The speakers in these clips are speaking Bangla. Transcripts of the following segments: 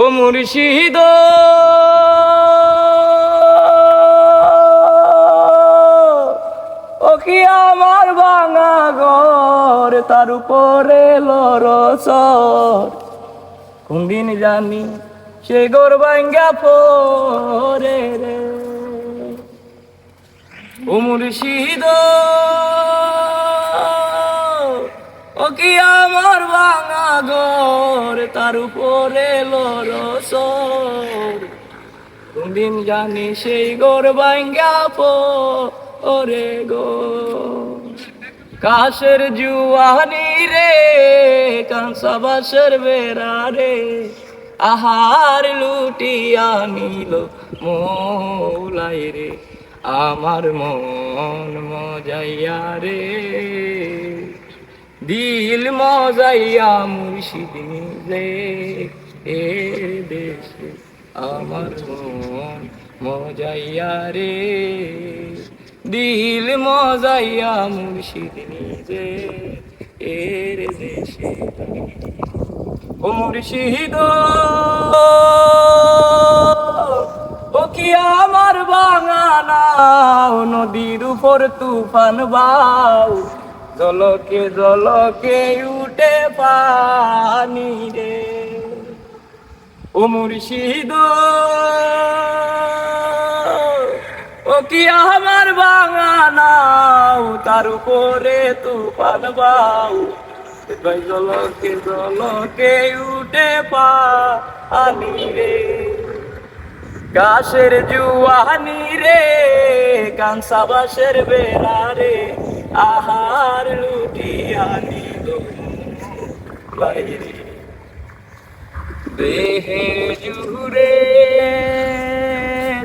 ও মুর্শিদ। ও কি আমার ভাঙা ঘর, তার উপরে লরসর কোনদিন জানি সে গোর ভাঙ্গা পরে রে। ও মুর্শিদ। তার উপরে লরসর জানি সেই গোর ভাঙ্গা পরে গো। কাশের জুয়ানি রে কাঁসা বাসের বেড়া রে, আহার লুটিয়া নিল মৌলাই রে। আমার মন মজাইয়া রে। দিল মজাইয়া মুর্শিদ নিজে এ দেশে আমার মন মজাইয়া রে। দিল মজাইয়া মুর্শিদ নিজে এর দেশে। ও মুর্শিদ, ও কি আমার বাঙানা? নদীর উপর তুফান বাউ জলকে জলকে উঠে পানি রে। ও মুর্শিদ, ও কি আমার বাঙানাও তার উপরে তুফান বাউ জলকে জলকে উঠে পানি রে। গাছের জুয়ানি রে কাঁসা বাসের বেড়া রে। আহার লুটিয়া নিল বাইরে দেহে জুড়ে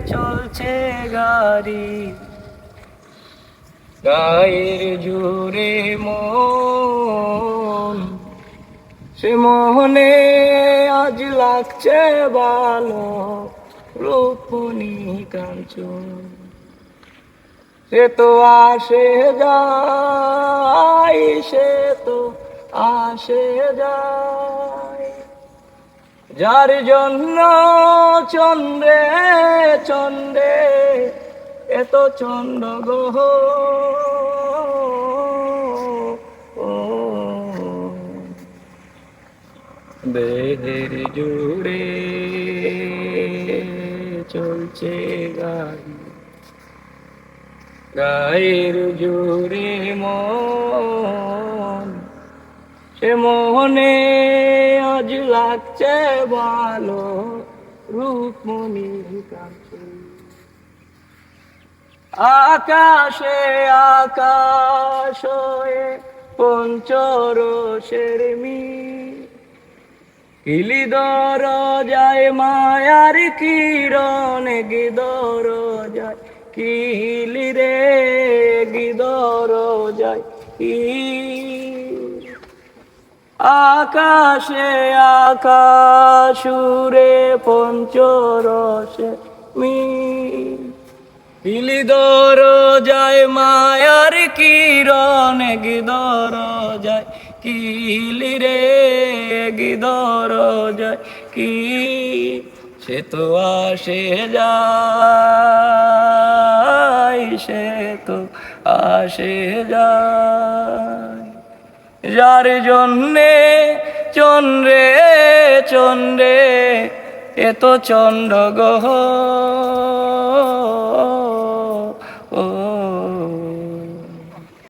চলছে গাড়ি। গায়ের জুড়ে মন। সে মোহনে আজ লাগছে ভালো রূপনি কাঞ্চন। সে তো আসে যায়, সে তো আসে যায়। যার জন্য চন্দ্রে চন্দ্রে এত চন্দ্র গহ দেহের জুড়ে চলছে গাড়ি গায়ের জুড়ে মন, সে মোহনে আজ লাগছে ভালো রূপমণি কাছে। আকাশে আকাশ পঞ্চরসের মি কিলি দর যায় মায়ার কিরণ, গিদর যায় কিলি রে, গিদর যায় আকাশে আকাশুরে পঞ্চরসে মি। ইলিদর যায় মায়ার কিরণ, গিদর যায় কিলি রে, গিদর যায় কি। সে তো আসে যায় সে তো আসে যায়। যার জন্যে চন্দ্রে চন্দ্রে এত চন্দ্র গহ